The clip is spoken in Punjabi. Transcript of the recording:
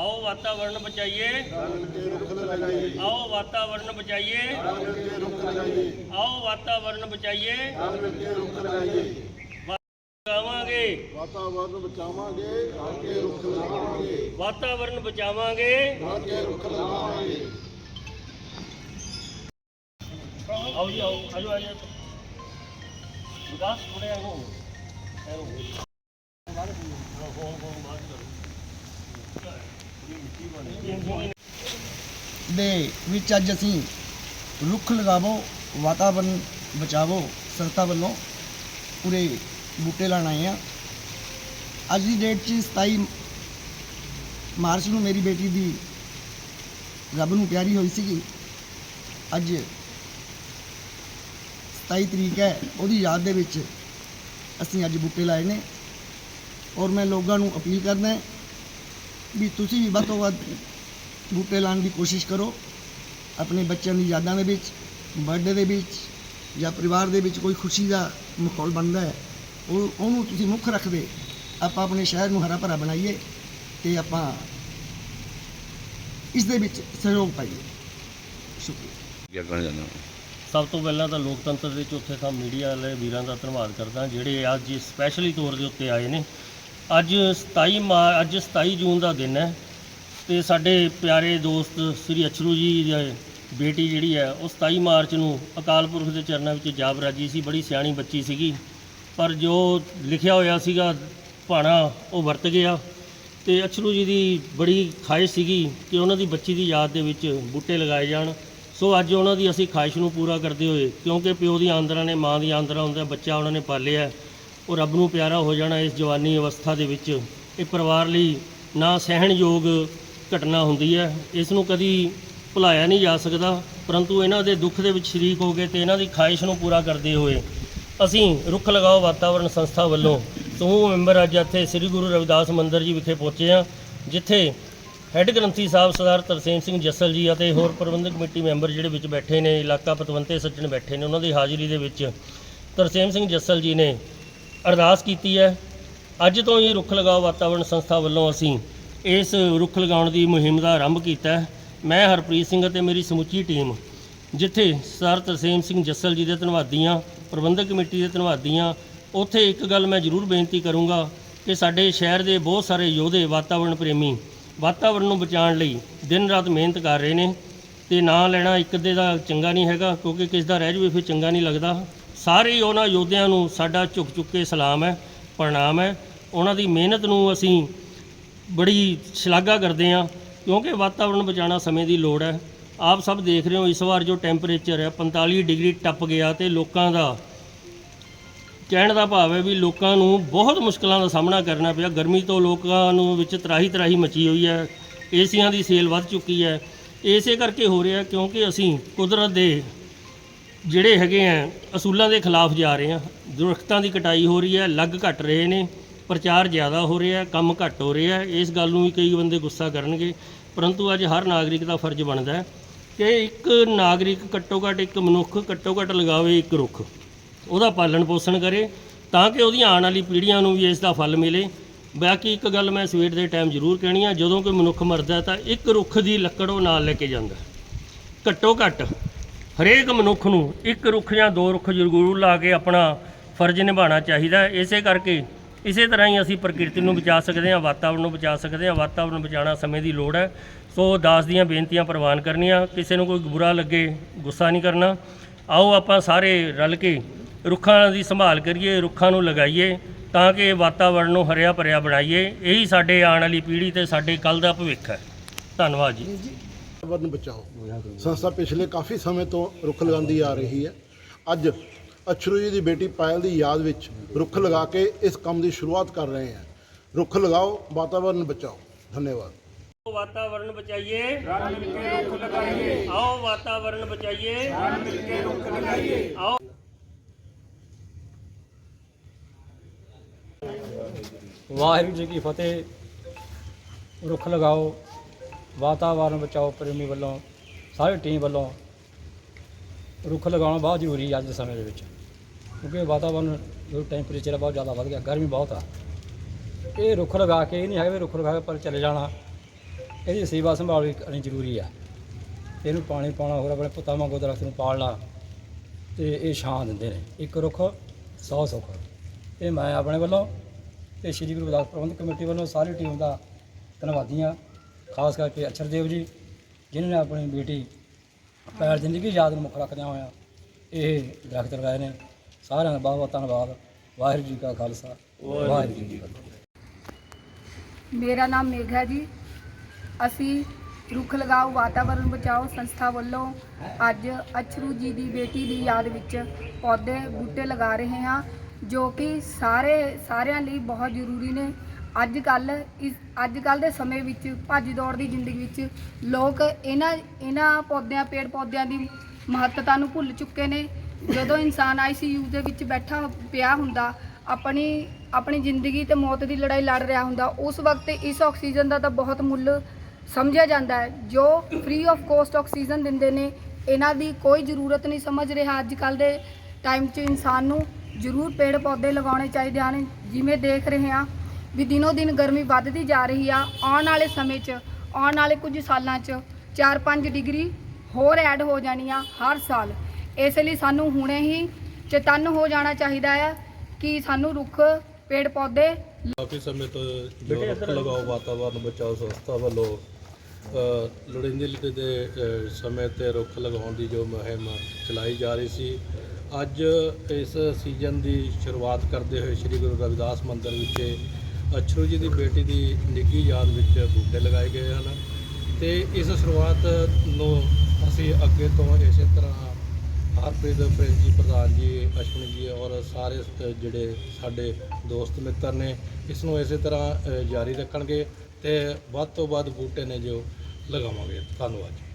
ਆਓ ਵਾਤਾਵਰਣ ਬਚਾਈਏ। ਆਓ ਵਾਤਾਵਰਣ ਬਚਾਈਏ। ਆਓ ਵਾਤਾਵਰਣ ਬਚਾਈਏ। ਲਗਾਵਾਂਗੇ ਵਾਤਾਵਰਨ ਬਚਾਵਾਂਗੇ। ਰਲ ਰੁੱਖ ਲਗਾਵਾਂਗੇ ਵਾਤਾਵਰਣ ਬਚਾਵਾਂਗੇ ਰਲ ਰੁੱਖ ਲਗਾਵਾਂਗੇ ਆਓ ਜੀ ਆਓ, ਆਜੋ ਆਜੋ। ਵਿਕਾਸ ਥੋੜ੍ਹਾ ਇਹਨੂੰ ਦੇ ਵਿੱਚ ਅੱਜ ਅਸੀਂ ਰੁੱਖ ਲਗਾਵੋ, ਵਾਤਾਵਰਨ ਬਚਾਵੋ ਸੰਸਥਾ ਵੱਲੋਂ ਪੂਰੇ ਬੂਟੇ ਲਾਣ ਆਏ ਆ ਅੱਜ ਦੀ ਡੇਟ 'ਚ 27 ਮਾਰਚ ਨੂੰ ਮੇਰੀ ਬੇਟੀ ਦੀ ਰੱਬ ਨੂੰ ਪਿਆਰੀ ਹੋਈ ਸੀਗੀ। ਅੱਜ 27 ਤਰੀਕ ਹੈ, ਉਹਦੀ ਯਾਦ ਦੇ ਵਿੱਚ ਅਸੀਂ ਅੱਜ ਬੂਟੇ ਲਾਏ ਨੇ। ਔਰ ਮੈਂ ਲੋਕਾਂ ਨੂੰ ਅਪੀਲ ਕਰਦਾ ਵੀ ਤੁਸੀਂ ਵੀ ਵੱਧ ਤੋਂ ਵੱਧ ਬੂਟੇ ਲਾਉਣ ਦੀ ਕੋਸ਼ਿਸ਼ ਕਰੋ ਆਪਣੇ ਬੱਚਿਆਂ ਦੀ ਯਾਦਾਂ ਦੇ ਵਿੱਚ ਬਰਥਡੇ ਦੇ ਵਿੱਚ ਜਾਂ ਪਰਿਵਾਰ ਦੇ ਵਿੱਚ ਕੋਈ ਖੁਸ਼ੀ ਦਾ ਮਾਹੌਲ ਬਣਦਾ ਹੈ ਉਹ ਉਹਨੂੰ ਤੁਸੀਂ ਮੁੱਖ ਰੱਖਦੇ ਆਪਾਂ ਆਪਣੇ ਸ਼ਹਿਰ ਨੂੰ ਹਰਾ ਭਰਾ ਬਣਾਈਏ ਤੇ ਆਪਾਂ ਇਸ ਦੇ ਵਿੱਚ ਸਹਿਯੋਗ ਪਾਈਏ। ਸ਼ੁਕਰੀਆ। ਚਾਹੁੰਦੇ ਸਭ ਤੋਂ ਪਹਿਲਾਂ ਤਾਂ ਲੋਕਤੰਤਰ ਦੇ ਚੌਥੇ ਥਾਂ ਮੀਡੀਆ ਵਾਲੇ ਵੀਰਾਂ ਦਾ ਧੰਨਵਾਦ ਕਰਦਾ ਜਿਹੜੇ ਅੱਜ ਸਪੈਸ਼ਲੀ ਤੌਰ ਦੇ ਉੱਤੇ ਆਏ ਨੇ। ਅੱਜ 27 ਮਾਰ, ਅੱਜ 27 ਜੂਨ ਦਾ ਦਿਨ ਹੈ ਤੇ ਸਾਡੇ ਪਿਆਰੇ ਦੋਸਤ ਸ੍ਰੀ ਅਛਰੂ ਜੀ ਦੇ ਬੇਟੀ ਜਿਹੜੀ ਹੈ, ਉਹ 27 ਮਾਰਚ ਨੂੰ ਅਕਾਲ ਪੁਰਖ ਦੇ ਚਰਨਾਂ ਵਿੱਚ ਜਾਬ ਰਾਜੀ ਸੀ, ਬੜੀ ਸਿਆਣੀ ਬੱਚੀ ਸੀਗੀ। ਪਰ ਜੋ ਲਿਖਿਆ ਹੋਇਆ ਸੀਗਾ, ਭਾਣਾ ਉਹ ਵਰਤ ਗਿਆ ਤੇ ਅਛਰੂ ਜੀ ਦੀ ਬੜੀ ਖਾਹਿਸ਼ ਸੀਗੀ ਕਿ ਉਹਨਾਂ ਦੀ ਬੱਚੀ ਦੀ ਯਾਦ ਦੇ ਵਿੱਚ ਬੂਟੇ ਲਗਾਏ ਜਾਣ। ਸੋ ਅੱਜ ਉਹਨਾਂ ਦੀ ਅਸੀਂ ਖਾਹਿਸ਼ ਨੂੰ ਪੂਰਾ ਕਰਦੇ ਹੋਏ, ਕਿਉਂਕਿ ਪਿਓ ਦੀ ਆਂਦਰਾਂ ਨੇ, ਮਾਂ ਦੀ ਆਂਦਰਾਂ ਹੁੰਦਾ ਬੱਚਾ ਉਹਨਾਂ ਨੇ ਪਾਲਿਆ ਉਹ ਰੱਬ ਨੂੰ ਪਿਆਰਾ ਹੋ ਜਾਣਾ ਇਸ ਜਵਾਨੀ ਅਵਸਥਾ ਦੇ ਵਿੱਚ। ਇਹ ਪਰਿਵਾਰ ਲਈ ਨਾ ਸਹਿਣਯੋਗ ਘਟਨਾ ਹੁੰਦੀ ਹੈ। ਇਸ ਨੂੰ ਕਦੀ ਭੁਲਾਇਆ ਨਹੀਂ ਜਾ ਸਕਦਾ, ਪਰੰਤੂ ਇਹਨਾਂ ਦੇ ਦੁੱਖ ਦੇ ਵਿੱਚ ਸ਼ਰੀਕ ਹੋ ਗਏ ਤੇ ਇਹਨਾਂ ਦੀ ਖਾਹਿਸ਼ ਨੂੰ ਪੂਰਾ ਕਰਦੇ ਹੋਏ ਅਸੀਂ ਰੁੱਖ ਲਗਾਓ ਵਾਤਾਵਰਣ ਸੰਸਥਾ ਵੱਲੋਂ। ਸਮੂਹ ਮੈਂਬਰ ਅੱਜ ਇੱਥੇ ਸ੍ਰੀ ਗੁਰੂ ਰਵਿਦਾਸ ਮੰਦਿਰ ਜੀ ਵਿਖੇ ਪਹੁੰਚੇ ਹਾਂ, ਜਿੱਥੇ ਹੈੱਡ ਗ੍ਰੰਥੀ ਸਾਹਿਬ ਸਰਦਾਰ ਤਰਸੇਮ ਸਿੰਘ ਜੱਸਲ ਜੀ ਅਤੇ ਹੋਰ ਪ੍ਰਬੰਧਕ ਕਮੇਟੀ ਮੈਂਬਰ ਜਿਹੜੇ ਵਿੱਚ ਬੈਠੇ ਨੇ, ਇਲਾਕਾ ਪਤਵੰਤੇ ਸੱਜਣ ਬੈਠੇ ਨੇ, ਉਹਨਾਂ ਦੀ ਹਾਜ਼ਰੀ ਦੇ ਵਿੱਚ ਤਰਸੇਮ ਸਿੰਘ ਜੱਸਲ ਜੀ ਨੇ ਅਰਦਾਸ ਕੀਤੀ ਹੈ। ਅੱਜ ਤੋਂ ਹੀ ਰੁੱਖ ਲਗਾਓ ਵਾਤਾਵਰਣ ਸੰਸਥਾ ਵੱਲੋਂ ਅਸੀਂ ਇਸ ਰੁੱਖ ਲਗਾਉਣ ਦੀ ਮੁਹਿੰਮ ਦਾ ਆਰੰਭ ਕੀਤਾ ਹੈ। ਮੈਂ ਹਰਪ੍ਰੀਤ ਸਿੰਘ ਅਤੇ ਮੇਰੀ ਸਮੁੱਚੀ ਟੀਮ ਜਿੱਥੇ ਸਰ ਤਰਸੇਮ ਸਿੰਘ ਜੱਸਲ ਜੀ ਦੇ ਧੰਨਵਾਦੀ ਹਾਂ ਪ੍ਰਬੰਧਕ ਕਮੇਟੀ ਦੇ ਧੰਨਵਾਦੀ ਹਾਂ ਉੱਥੇ ਇੱਕ ਗੱਲ ਮੈਂ ਜ਼ਰੂਰ ਬੇਨਤੀ ਕਰੂੰਗਾ ਕਿ ਸਾਡੇ ਸ਼ਹਿਰ ਦੇ ਬਹੁਤ ਸਾਰੇ ਯੋਧੇ ਵਾਤਾਵਰਣ ਪ੍ਰੇਮੀ ਵਾਤਾਵਰਣ ਨੂੰ ਬਚਾਉਣ ਲਈ ਦਿਨ ਰਾਤ ਮਿਹਨਤ ਕਰ ਰਹੇ ਨੇ ਤੇ ਨਾਂ ਲੈਣਾ ਇੱਕ ਦੇ ਦਾ ਚੰਗਾ ਨਹੀਂ ਹੈਗਾ ਕਿਉਂਕਿ ਕਿਸ ਦਾ ਰਹਿ ਜਵੇ ਫਿਰ ਚੰਗਾ ਨਹੀਂ ਲੱਗਦਾ। ਸਾਰੇ ਉਹਨਾਂ ਯੋਧਿਆਂ ਨੂੰ ਸਾਡਾ ਝੁਕ ਝੁਕ ਕੇ ਸਲਾਮ ਹੈ, ਪ੍ਰਣਾਮ ਹੈ। ਉਹਨਾਂ ਦੀ ਮਿਹਨਤ ਨੂੰ ਅਸੀਂ ਬੜੀ ਸ਼ਲਾਘਾ ਕਰਦੇ ਹਾਂ, ਕਿਉਂਕਿ ਵਾਤਾਵਰਣ ਬਚਾਉਣਾ ਸਮੇਂ ਦੀ ਲੋੜ ਹੈ। ਆਪ ਸਭ ਦੇਖ ਰਹੇ ਹੋ, ਇਸ ਵਾਰ ਜੋ ਟੈਂਪਰੇਚਰ ਹੈ 45 ਡਿਗਰੀ ਟੱਪ ਗਿਆ ਤੇ ਲੋਕਾਂ ਦਾ ਕਹਿਣ ਦਾ ਭਾਵ ਹੈ ਵੀ ਲੋਕਾਂ ਨੂੰ ਬਹੁਤ ਮੁਸ਼ਕਲਾਂ ਦਾ ਸਾਹਮਣਾ ਕਰਨਾ ਪਿਆ। ਗਰਮੀ ਤੋਂ ਲੋਕਾਂ ਨੂੰ ਵਿੱਚ ਤਰਾਹੀ ਤਰਾਹੀ ਮਚੀ ਹੋਈ ਹੈ, ਏਸੀਆਂ ਦੀ ਸੇਲ ਵੱਧ ਚੁੱਕੀ ਹੈ। ਇਸੇ ਕਰਕੇ ਹੋ ਰਿਹਾ ਕਿਉਂਕਿ ਅਸੀਂ ਕੁਦਰਤ ਦੇ ਜਿਹੜੇ ਹੈਗੇ ਆ, ਅਸੂਲਾਂ ਦੇ ਖਿਲਾਫ ਜਾ ਰਹੇ ਆ। ਦਰਖਤਾਂ ਦੀ ਕਟਾਈ ਹੋ ਰਹੀ ਹੈ, ਲੱਗ ਘਟ ਰਹੇ ਨੇ, ਪ੍ਰਚਾਰ ਜ਼ਿਆਦਾ ਹੋ ਰਿਹਾ ਕੰਮ ਘੱਟ ਹੋ ਰਿਹਾ ਇਸ ਗੱਲ ਨੂੰ ਵੀ ਕਈ ਬੰਦੇ ਗੁੱਸਾ ਕਰਨਗੇ, ਪਰੰਤੂ ਅੱਜ ਹਰ ਨਾਗਰਿਕ ਦਾ ਫਰਜ਼ ਬਣਦਾ ਹੈ ਕਿ ਇੱਕ ਨਾਗਰਿਕ ਘੱਟੋ ਘੱਟ ਇੱਕ ਮਨੁੱਖ ਘੱਟੋ ਘੱਟ ਲਗਾਵੇ ਇੱਕ ਰੁੱਖ। ਉਹਦਾ ਪਾਲਣ ਪੋਸ਼ਣ ਕਰੇ ਤਾਂ ਕਿ ਉਹਦੀਆਂ ਆਉਣ ਵਾਲੀ ਪੀੜ੍ਹੀਆਂ ਨੂੰ ਵੀ ਇਸ ਦਾ ਫਲ ਮਿਲੇ। ਬਾਕੀ ਇੱਕ ਗੱਲ ਮੈਂ ਸਵੇਰ ਦੇ ਟਾਈਮ ਜ਼ਰੂਰ ਕਹਿਣੀ ਆ, ਜਦੋਂ ਕੋਈ ਮਨੁੱਖ ਮਰਦਾ ਤਾਂ ਇੱਕ ਰੁੱਖ ਦੀ ਲੱਕੜ ਉਹ ਨਾਲ ਲੈ ਕੇ ਜਾਂਦਾ। ਘੱਟੋ ਘੱਟ ਹਰੇਕ ਮਨੁੱਖ ਨੂੰ ਇੱਕ ਰੁੱਖ ਜਾਂ ਦੋ ਰੁੱਖ ਜ਼ਰੂਰ ਲਾ ਕੇ ਆਪਣਾ ਫਰਜ਼ ਨਿਭਾਉਣਾ ਚਾਹੀਦਾ ਹੈ। ਇਸੇ ਕਰਕੇ ਇਸੇ ਤਰ੍ਹਾਂ ਹੀ ਅਸੀਂ ਪ੍ਰਕਿਰਤੀ ਨੂੰ ਬਚਾ ਸਕਦੇ ਹਾਂ ਵਾਤਾਵਰਣ ਨੂੰ ਬਚਾ ਸਕਦੇ ਹਾਂ ਵਾਤਾਵਰਣ ਬਚਾਉਣਾ ਸਮੇਂ ਦੀ ਲੋੜ ਹੈ। ਸੋ ਦਾਸ ਦੀਆਂ ਬੇਨਤੀਆਂ ਪ੍ਰਵਾਨ ਕਰਨੀਆਂ। ਕਿਸੇ ਨੂੰ ਕੋਈ ਬੁਰਾ ਲੱਗੇ, ਗੁੱਸਾ ਨਹੀਂ ਕਰਨਾ। ਆਓ ਆਪਾਂ ਸਾਰੇ ਰਲ ਕੇ ਰੁੱਖਾਂ ਦੀ ਸੰਭਾਲ ਕਰੀਏ, ਰੁੱਖਾਂ ਨੂੰ ਲਗਾਈਏ ਤਾਂ ਕਿ ਵਾਤਾਵਰਣ ਨੂੰ ਹਰਿਆ ਭਰਿਆ ਬਣਾਈਏ। ਇਹੀ ਸਾਡੇ ਆਉਣ ਵਾਲੀ ਪੀੜ੍ਹੀ ਤੇ ਸਾਡੇ ਕੱਲ ਦਾ ਭਵਿੱਖ ਹੈ। ਧੰਨਵਾਦ ਜੀ। ਵਾਤਾਵਰਨ ਬਚਾਓ। ਸੰਸਥਾ ਪਿਛਲੇ ਕਾਫੀ ਸਮੇਂ ਤੋਂ ਰੁੱਖ ਲਗਾਉਂਦੀ ਆ ਰਹੀ ਹੈ। ਅੱਜ ਅਛਰੂ ਜੀ ਦੀ ਬੇਟੀ ਪਾਇਲ ਦੀ ਯਾਦ ਵਿੱਚ ਰੁੱਖ ਲਗਾ ਕੇ ਇਸ ਕੰਮ ਦੀ ਸ਼ੁਰੂਆਤ ਕਰ ਰਹੇ ਹਾਂ। ਰੁੱਖ ਲਗਾਓ ਵਾਤਾਵਰਨ ਬਚਾਓ। ਧੰਨਵਾਦ। ਵਾਤਾਵਰਣ ਬਚਾਈਏ। ਰਲ ਮਿਲ ਕੇ ਰੁੱਖ ਲਗਾਈਏ। ਆਓ ਵਾਤਾਵਰਣ ਬਚਾਈਏ। ਰਲ ਮਿਲ ਕੇ ਰੁੱਖ ਲਗਾਈਏ। ਆਓ। ਵਾਹਿਗੁਰੂ ਜੀ ਕੀ ਫਤਿਹ। ਰੁੱਖ ਲਗਾਓ। ਵਾਤਾਵਰਨ ਬਚਾਓ, ਪ੍ਰੇਮੀ ਵੱਲੋਂ, ਸਾਰੀ ਟੀਮ ਵੱਲੋਂ ਰੁੱਖ ਲਗਾਉਣਾ ਬਹੁਤ ਜ਼ਰੂਰੀ ਹੈ ਅੱਜ ਦੇ ਸਮੇਂ ਦੇ ਵਿੱਚ। ਕਿਉਂਕਿ ਵਾਤਾਵਰਨ ਜੋ ਟੈਂਪਰੇਚਰ ਬਹੁਤ ਜ਼ਿਆਦਾ ਵੱਧ ਗਿਆ, ਗਰਮੀ ਬਹੁਤ ਆ। ਇਹ ਰੁੱਖ ਲਗਾ ਕੇ, ਇਹ ਨਹੀਂ ਹੈਗਾ ਵੀ ਰੁੱਖ ਲਗਾ ਕੇ ਪਰ ਚਲੇ ਜਾਣਾ, ਇਹਦੀ ਸੇਵਾ ਸੰਭਾਲ ਵੀ ਕਰਨੀ ਜ਼ਰੂਰੀ ਆ। ਇਹਨੂੰ ਪਾਣੀ ਪਾਉਣਾ, ਹੋਰ ਆਪਣੇ ਪੁੱਤਾਂ ਵਾਂਗੂ ਦਰਖਤ ਨੂੰ ਪਾਲਣਾ, ਤੇ ਇਹ ਛਾਂ ਦਿੰਦੇ ਨੇ। ਇੱਕ ਰੁੱਖ 100 ਸੁੱਖ। ਇਹ ਮੈਂ ਆਪਣੇ ਵੱਲੋਂ ਤੇ ਸ਼੍ਰੀ ਗੁਰੂ ਰਵਿਦਾਸ ਪ੍ਰਬੰਧਕ ਕਮੇਟੀ ਵੱਲੋਂ ਸਾਰੀ ਟੀਮ ਦਾ ਧੰਨਵਾਦੀ ਹਾਂ। ਖਾਸ ਕਰਕੇ ਅਛਰਦੇਵ ਜੀ, ਜਿਨ੍ਹਾਂ ਨੇ ਆਪਣੀ ਬੇਟੀ ਪੈਰ ਜ਼ਿੰਦਗੀ ਯਾਦ ਨੂੰ ਮੁੱਖ ਰੱਖਦਿਆਂ ਹੋਇਆ ਇਹ ਦਰਖਤ ਲਗਾਏ ਨੇ। ਸਾਰਿਆਂ ਦਾ ਬਹੁਤ ਬਹੁਤ ਧੰਨਵਾਦ। ਵਾਹਿਗੁਰੂ ਜੀ ਕਾ ਖਾਲਸਾ। ਵਾਹਿਗੁਰੂ ਜੀ ਕੀ ਫਤਿਹ। ਮੇਰਾ ਨਾਮ ਮੇਘਾ ਜੀ। ਅਸੀਂ ਰੁੱਖ ਲਗਾਓ ਵਾਤਾਵਰਣ ਬਚਾਓ ਸੰਸਥਾ ਵੱਲੋਂ ਅੱਜ ਅਛਰੂ ਜੀ ਦੀ ਬੇਟੀ ਦੀ ਯਾਦ ਵਿੱਚ ਪੌਦੇ ਬੂਟੇ ਲਗਾ ਰਹੇ ਹਾਂ, ਜੋ ਕਿ ਸਾਰੇ ਸਾਰਿਆਂ ਲਈ ਬਹੁਤ ਜ਼ਰੂਰੀ ਨੇ। ਅੱਜ ਕੱਲ ਇਸ ਅੱਜ ਕੱਲ ਦੇ ਸਮੇਂ ਵਿੱਚ ਭੱਜ ਦੌੜ ਦੀ ਜ਼ਿੰਦਗੀ ਵਿੱਚ ਲੋਕ ਇਹਨਾਂ ਇਹਨਾਂ ਪੌਦਿਆਂ, ਪੇੜ ਪੌਦਿਆਂ ਦੀ ਮਹੱਤਤਾ ਨੂੰ ਭੁੱਲ ਚੁੱਕੇ ਨੇ। ਜਦੋਂ ਇਨਸਾਨ ਆਈਸੀਯੂ ਦੇ ਵਿੱਚ ਬੈਠਾ ਪਿਆ ਹੁੰਦਾ, ਆਪਣੀ ਆਪਣੀ ਜ਼ਿੰਦਗੀ ਤੇ ਮੌਤ ਦੀ ਲੜਾਈ ਲੜ ਰਿਹਾ ਹੁੰਦਾ, ਉਸ ਵਕਤ ਇਸ ਆਕਸੀਜਨ ਦਾ ਤਾਂ ਬਹੁਤ ਮੁੱਲ ਸਮਝਿਆ ਜਾਂਦਾ ਹੈ। ਜੋ ਫ੍ਰੀ ਆਫ ਕੋਸਟ ਆਕਸੀਜਨ ਦਿੰਦੇ ਨੇ, ਇਹਨਾਂ ਦੀ ਕੋਈ ਜ਼ਰੂਰਤ ਨਹੀਂ ਸਮਝ ਰਿਹਾ। ਅੱਜ ਕੱਲ ਦੇ ਟਾਈਮ 'ਚ ਇਨਸਾਨ ਨੂੰ ਜ਼ਰੂਰ ਪੇੜ ਪੌਦੇ ਲਗਾਉਣੇ ਚਾਹੀਦੇ ਹਨ। ਜਿਵੇਂ ਦੇਖ ਰਹੇ ਹਾਂ ਵੀ ਦਿਨੋ ਦਿਨ ਗਰਮੀ ਵੱਧਦੀ ਜਾ ਰਹੀ ਆ, ਆਉਣ ਵਾਲੇ ਸਮੇਂ 'ਚ, ਆਉਣ ਵਾਲੇ ਕੁਝ ਸਾਲਾਂ 'ਚ 4-5 ਡਿਗਰੀ ਹੋਰ ਐਡ ਹੋ ਜਾਣੀਆਂ ਹਰ ਸਾਲ। ਇਸ ਲਈ ਸਾਨੂੰ ਹੁਣੇ ਹੀ ਚੇਤਨ ਹੋ ਜਾਣਾ ਚਾਹੀਦਾ ਹੈ ਕਿ ਸਾਨੂੰ ਰੁੱਖ, ਪੇੜ ਪੌਦੇ ਕਾਫੀ ਸਮੇਂ ਤੋਂ ਜੋ ਰੁੱਖ ਲਗਾਓ, ਵਾਤਾਵਰਨ ਬਚਾਓ ਸੰਸਥਾ ਵੱਲੋਂ ਲੋੜੀਂਦੇ ਲੋੜੀਂਦੀ ਦੇ ਸਮੇਂ ਤੇ ਰੁੱਖ ਲਗਾਉਣ ਦੀ ਜੋ ਮੁਹਿੰਮ ਚਲਾਈ ਜਾ ਰਹੀ ਸੀ। ਅੱਜ ਇਸ ਸੀਜ਼ਨ ਦੀ ਸ਼ੁਰੂਆਤ ਕਰਦੇ ਹੋਏ ਸ੍ਰੀ ਗੁਰੂ ਰਵਿਦਾਸ ਮੰਦਿਰ ਵਿਖੇ ਅਛਰੂ ਜੀ ਦੀ ਬੇਟੀ ਦੀ ਨਿੱਘੀ ਯਾਦ ਵਿੱਚ ਬੂਟੇ ਲਗਾਏ ਗਏ ਹਨ ਤੇ ਇਸ ਸ਼ੁਰੂਆਤ ਨੂੰ ਅਸੀਂ ਅੱਗੇ ਤੋਂ ਇਸੇ ਤਰ੍ਹਾਂ ਹਰਪ੍ਰੀਤ ਪ੍ਰਿੰਸ ਜੀ, ਪ੍ਰਧਾਨ ਜੀ, ਅਸ਼ਵਨੀ ਜੀ ਔਰ ਸਾਰੇ ਜਿਹੜੇ ਸਾਡੇ ਦੋਸਤ ਮਿੱਤਰ ਨੇ, ਇਸ ਨੂੰ ਇਸੇ ਤਰ੍ਹਾਂ ਜਾਰੀ ਰੱਖਣਗੇ ਤੇ ਵੱਧ ਤੋਂ ਵੱਧ ਬੂਟੇ ਨੇ ਜੋ ਲਗਾਵਾਂਗੇ। ਧੰਨਵਾਦ ਜੀ।